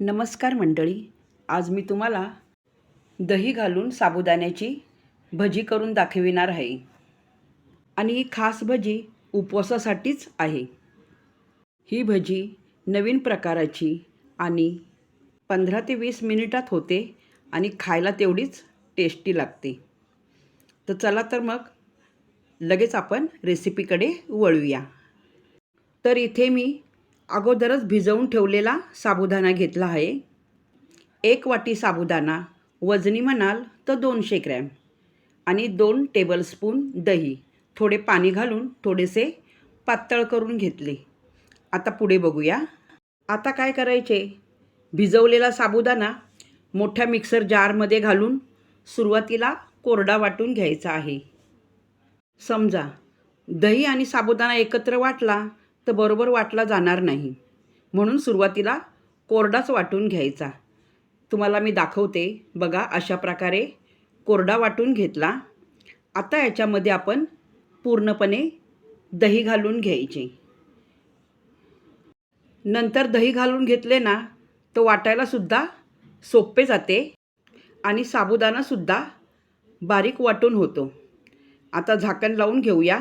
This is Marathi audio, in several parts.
नमस्कार मंडळी आज मी तुम्हाला दही घालून साबुदाण्याची भजी करून दाखविणार आहे. आणि ही खास भजी उपवासासाठीच आहे. ही भजी नवीन प्रकाराची आणि पंधरा ते वीस मिनिटात होते आणि खायला तेवढीच टेस्टी लागते. तर चला तर मग लगेच आपण रेसिपीकडे वळूया. तर इथे मी अगोदरच भिजवून ठेवलेला साबुदाणा घेतला आहे. एक वाटी साबुदाणा वजनी म्हणाल तर दोनशे ग्रॅम आणि दोन टेबलस्पून दही. थोडे पाणी घालून थोडेसे पातळ करून घेतले. आता पुढे बघूया. आता काय करायचे? भिजवलेला साबुदाणा मोठ्या मिक्सर जारमध्ये घालून सुरुवातीला कोरडा वाटून घ्यायचा आहे. समजा दही आणि साबुदाणा एकत्र वाटला तर बरोबर वाटला जाणार नाही. म्हणून सुरुवातीला कोरडाच वाटून घ्यायचा. तुम्हाला मी दाखवते. बघा अशा प्रकारे कोरडा वाटून घेतला. आता याच्यामध्ये आपण पूर्णपणे दही घालून घ्यायचे. नंतर दही घालून घेतले ना तर वाटायलासुद्धा सोपे जाते आणि साबुदाणासुद्धा बारीक वाटून होतो. आता झाकण लावून घेऊया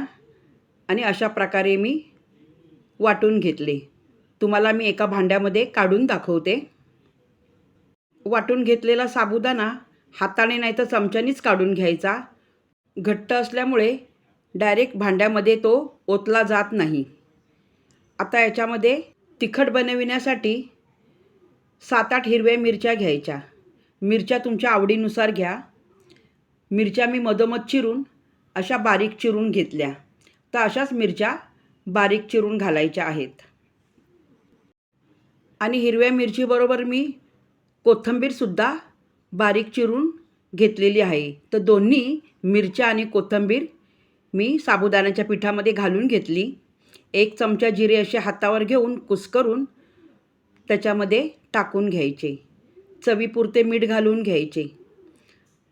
आणि अशा प्रकारे मी वाटून घेतले. तुम्हाला मी एका भांड्यामध्ये काढून दाखवते. वाटून घेतलेला साबुदाणा हाताने नाही तर चमच्यानीच काढून घ्यायचा. घट्ट असल्यामुळे डायरेक्ट भांड्यामध्ये तो ओतला जात नाही. आता याच्यामध्ये तिखट बनविण्यासाठी सात आठ हिरव्या मिरच्या घ्यायच्या. मिरच्या तुमच्या आवडीनुसार घ्या. मिरच्या मी मधोमध चिरून अशा बारीक चिरून घेतल्या. तर अशाच मिरच्या बारीक चिरून घालायच्या आहेत. आणि हिरव्या मिरचीबरोबर मी कोथिंबीरसुद्धा बारीक चिरून घेतलेली आहे. तर दोन्ही मिरच्या आणि कोथिंबीर मी साबुदाण्याच्या पिठामध्ये घालून घेतली. एक चमचा जिरे असे हातावर घेऊन कुस्करून त्याच्यामध्ये टाकून घ्यायचे. चवीपुरते मीठ घालून घ्यायचे.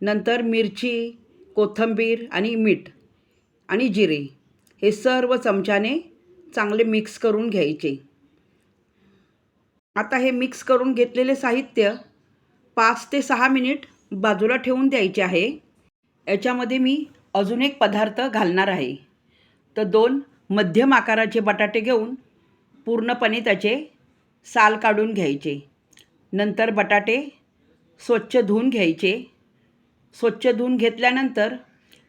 नंतर मिरची कोथिंबीर आणि मीठ आणि जिरे हे सर्व चमच्याने चांगले मिक्स करून घ्यायचे. आता हे मिक्स करून घेतलेले साहित्य पाच ते सहा मिनिट बाजूला ठेवून द्यायचे आहे. याच्यामध्ये मी अजून एक पदार्थ घालणार आहे. तर दोन मध्यम आकाराचे बटाटे घेऊन पूर्णपणे त्याचे साल काढून घ्यायचे. नंतर बटाटे स्वच्छ धुवून घ्यायचे. स्वच्छ धुवून घेतल्यानंतर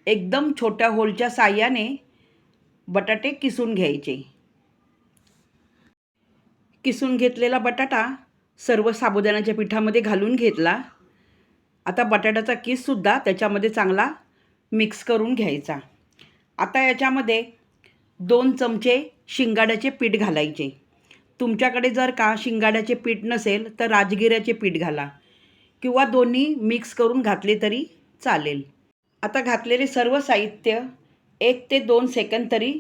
एकदम छोट्या होलच्या साह्याने बटाटे किसून घ्यायचे. किसून घेतलेला बटाटा सर्व साबुदाण्याच्या पिठामध्ये घालून घेतला. आता बटाट्याचा किससुद्धा त्याच्यामध्ये चांगला मिक्स करून घ्यायचा. आता याच्यामध्ये दोन चमचे शिंगाड्याचे पीठ घालायचे. तुमच्याकडे जर का शिंगाड्याचे पीठ नसेल तर राजगिऱ्याचे पीठ घाला किंवा दोन्ही मिक्स करून घातले तरी चालेल. आता घातलेले सर्व साहित्य एक ते दोन सेकंद तरी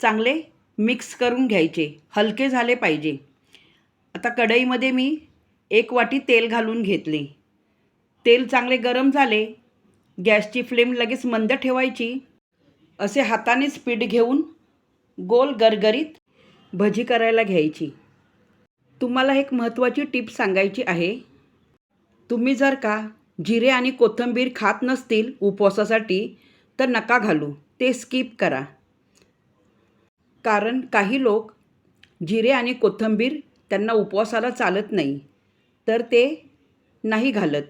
चांगले मिक्स करून घ्यायचे. हलके झाले पाहिजे. आता कढईमध्ये मी एक वाटी तेल घालून घेतले. तेल चांगले गरम झाले. गॅसची फ्लेम लगेच मंद ठेवायची. असे हातानेच पीठ घेऊन गोल गरगरीत भजी करायला घ्यायची. तुम्हाला एक महत्त्वाची टीप सांगायची आहे. तुम्ही जर का जिरे आणि कोथिंबीर खात नसतील उपवासासाठी तर नका घालू. ते स्किप करा. कारण काही लोक जिरे आणि कोथिंबीर त्यांना उपवासाला चालत नाही तर ते नाही घालत.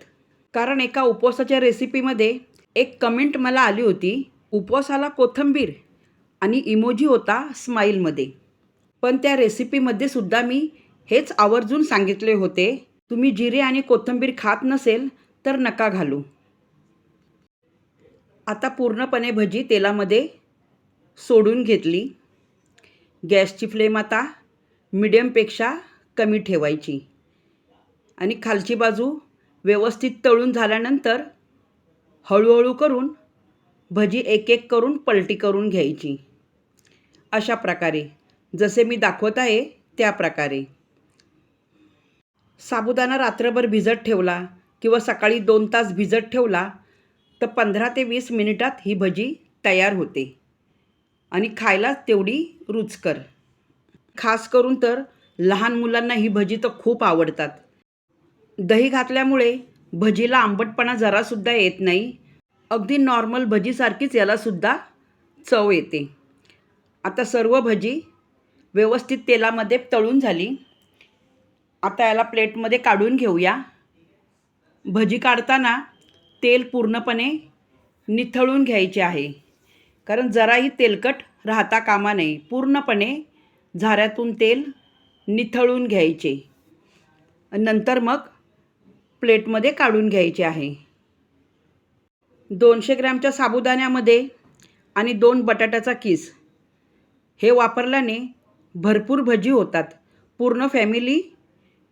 कारण एका उपवासाच्या रेसिपीमध्ये एक कमेंट मला आली होती उपवासाला कोथिंबीर आणि इमोजी होता स्माईलमध्ये. पण त्या रेसिपीमध्ये सुद्धा मी हेच आवर्जून सांगितले होते तुम्ही जिरे आणि कोथिंबीर खात नसेल तर नका घालू. आता पूर्णपणे भजी तेलामध्ये सोडून घेतली. गॅसची फ्लेम आता मिडियमपेक्षा कमी ठेवायची. आणि खालची बाजू व्यवस्थित तळून झाल्यानंतर हळूहळू करून भजी एक एक करून पलटी करून घ्यायची. अशा प्रकारे. जसे मी दाखवत आहे त्या प्रकारे. साबुदाणा रात्रभर भिजत ठेवला किंवा सकाळी दोन तास भिजत ठेवला तर पंधरा ते वीस मिनिटात ही भजी तयार होते. आणि खायला तेवढी रुचकर. खास करून तर लहान मुलांना ही भजी तर खूप आवडतात. दही घातल्यामुळे भजीला आंबटपणा जरासुद्धा येत नाही. अगदी नॉर्मल भजीसारखीच यालासुद्धा चव येते. आता सर्व भजी व्यवस्थित तेलामध्ये तळून झाली. आता याला प्लेटमध्ये काढून घेऊया. भजी काढताना तेल पूर्णपणे निथळून घ्यायचे आहे. कारण जराही तेलकट राहता कामा नये. पूर्णपणे झाऱ्यातून तेल निथळून घ्यायचे. नंतर मग प्लेटमध्ये काढून घ्यायचे आहे. दोनशे ग्रॅमच्या साबुदाण्यामध्ये आणि दोन बटाट्याचा किस. हे वापरल्याने भरपूर भजी होतात. पूर्ण फॅमिली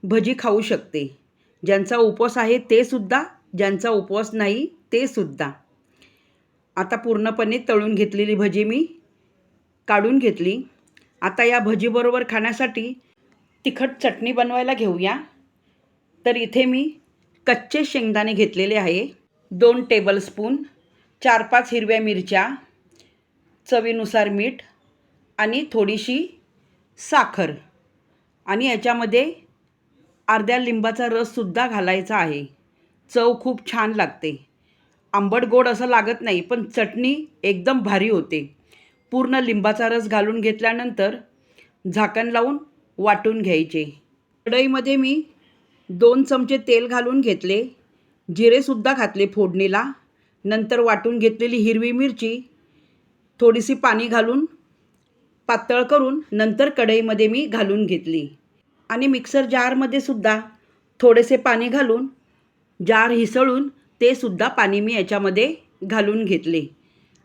भजी खाऊ शकते. ज्यांचा उपवास आहे ते सुद्धा ज्यांचा उपवास नाही ते सुद्धा. आता पूर्णपणे तळून घेतलेली भजी मी काढून घेतली. आता या भजीबरोबर खाण्यासाठी तिखट चटणी बनवायला घेऊया. तर इथे मी कच्चे शेंगदाणे घेतलेले आहे. दोन टेबलस्पून चार पाच हिरव्या मिरच्या चवीनुसार मीठ आणि थोडीशी साखर. आणि याच्यामध्ये अर्ध्या लिंबाचा रससुद्धा घालायचा आहे. चव खूप छान लागते. आंबट गोड असं लागत नाही पण चटणी एकदम भारी होते. पूर्ण लिंबाचा रस घालून घेतल्यानंतर झाकण लावून वाटून घ्यायचे. कढईमध्ये मी दोन चमचे तेल घालून घेतले. जिरेसुद्धा घातले फोडणीला. नंतर वाटून घेतलेली हिरवी मिरची. थोडीशी पाणी घालून पातळ करून नंतर कढईमध्ये मी घालून घेतली. आणि मिक्सर जारमध्ये सुद्धा थोडेसे पाणी घालून जार हिसळून ते सुद्धा पाणी मी याच्यामध्ये घालून घेतले.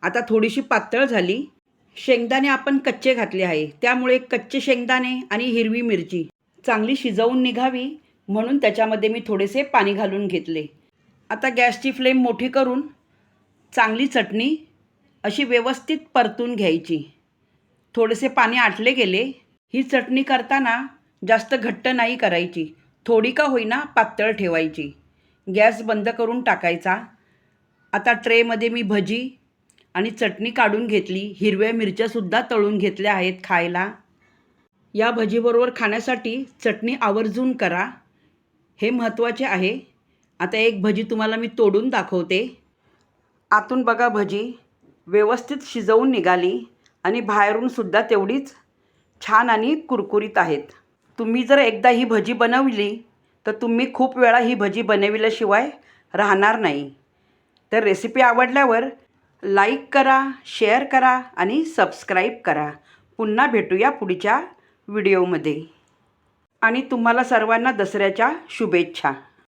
आता थोडीशी पातळ झाली. शेंगदाणे आपण कच्चे घातले आहे. त्यामुळे कच्चे शेंगदाणे आणि हिरवी मिरची चांगली शिजवून निघावी म्हणून त्याच्यामध्ये मी थोडेसे पाणी घालून घेतले. आता गॅसची फ्लेम मोठी करून चांगली चटणी अशी व्यवस्थित परतून घ्यायची. थोडेसे पाणी आटले गेले. ही चटणी करताना जास्त घट्ट नाही करायची. थोडी का होईना पातळ ठेवायची. गॅस बंद करून टाकायचा. आता ट्रेमध्ये मी भजी आणि चटणी काढून घेतली. हिरव्या मिरच्यासुद्धा तळून घेतल्या आहेत खायला. या भजीबरोबर खाण्यासाठी चटणी आवर्जून करा. हे महत्त्वाचे आहे. आता एक भजी तुम्हाला मी तोडून दाखवते. आतून बघा भजी. व्यवस्थित शिजवून निघाली आणि बाहेरूनसुद्धा तेवढीच छान आणि कुरकुरीत आहेत. तुम्ही जर एकदा ही भजी बनवली तर तुम्ही खूप वेळा ही भजी बनविल्याशिवाय राहणार नाही. तर रेसिपी आवडल्यावर लाईक करा शेअर करा आणि सबस्क्राईब करा. पुन्हा भेटूया पुढच्या व्हिडिओमध्ये आणि तुम्हाला सर्वांना दसऱ्याच्या शुभेच्छा.